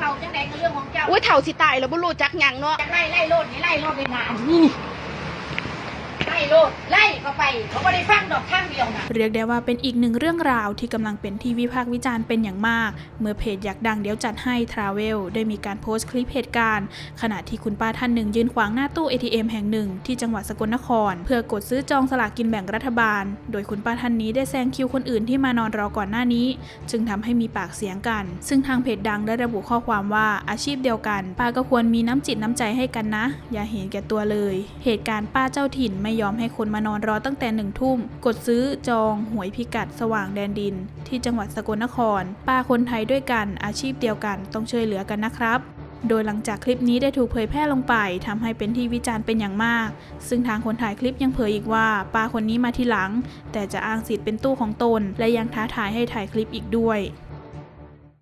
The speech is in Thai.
ทอดเข่าจังไดก็เรื่องของเจ้าอุ้ยเถ่าสิตายแล้วบ่รู้จักหยังเนาะจะไล่ไล่โลดนี่ไล่โลดเลยนะนี่ไล่โลดไล่เข้าไปเขาก็ได้ฟังดอกข้าง เรียกได้ว่าเป็นอีกหนึ่งเรื่องราวที่กำลังเป็นที่วิพากษ์วิจารณ์เป็นอย่างมาก เมื่อเพจอยากดังเดี๋ยวจัดให้ทราเวลได้มีการโพสต์คลิปเหตุการณ์ ขณะที่คุณป้าท่านหนึ่งยืนขวางหน้าตู้ ATM แห่งหนึ่งที่จังหวัดสกลนคร เพื่อกดซื้อจองสลากกินแบ่งรัฐบาล โดยคุณป้าท่านนี้ได้แซงคิวคนอื่นที่มานอนรอก่อนหน้านี้ จึงทำให้มีปากเสียงกัน ซึ่งทางเพจดังได้ระบุข้อความว่าอาชีพเดียวกัน ป้าก็ควรมีน้ำจิตน้ำใจให้กันนะ อย่าเห็นแก่ตัวเลย เหตุการณ์ป้าเจ้าถิ่นไม่ยอมให้คนมานอนรอตั้งแต่หนึ่งทุ่มกดซื้อจองหวยพิกัดสว่างแดนดิน ที่จังหวัดสกลนครป้าคนไทยด้วยกันอาชีพเดียวกันต้องช่วยเหลือกันนะครับโดยหลังจากคลิปนี้ได้ถูกเผยแพร่ลงไปทำให้เป็นที่วิจารณ์เป็นอย่างมาก ซึ่งทางคนถ่ายคลิปยังเผยอีกว่าป้าคนนี้มาทีหลัง แต่จะอ้างสิทธิ์เป็นตู้ของตน และยังท้าทายให้ถ่ายคลิปอีกด้วย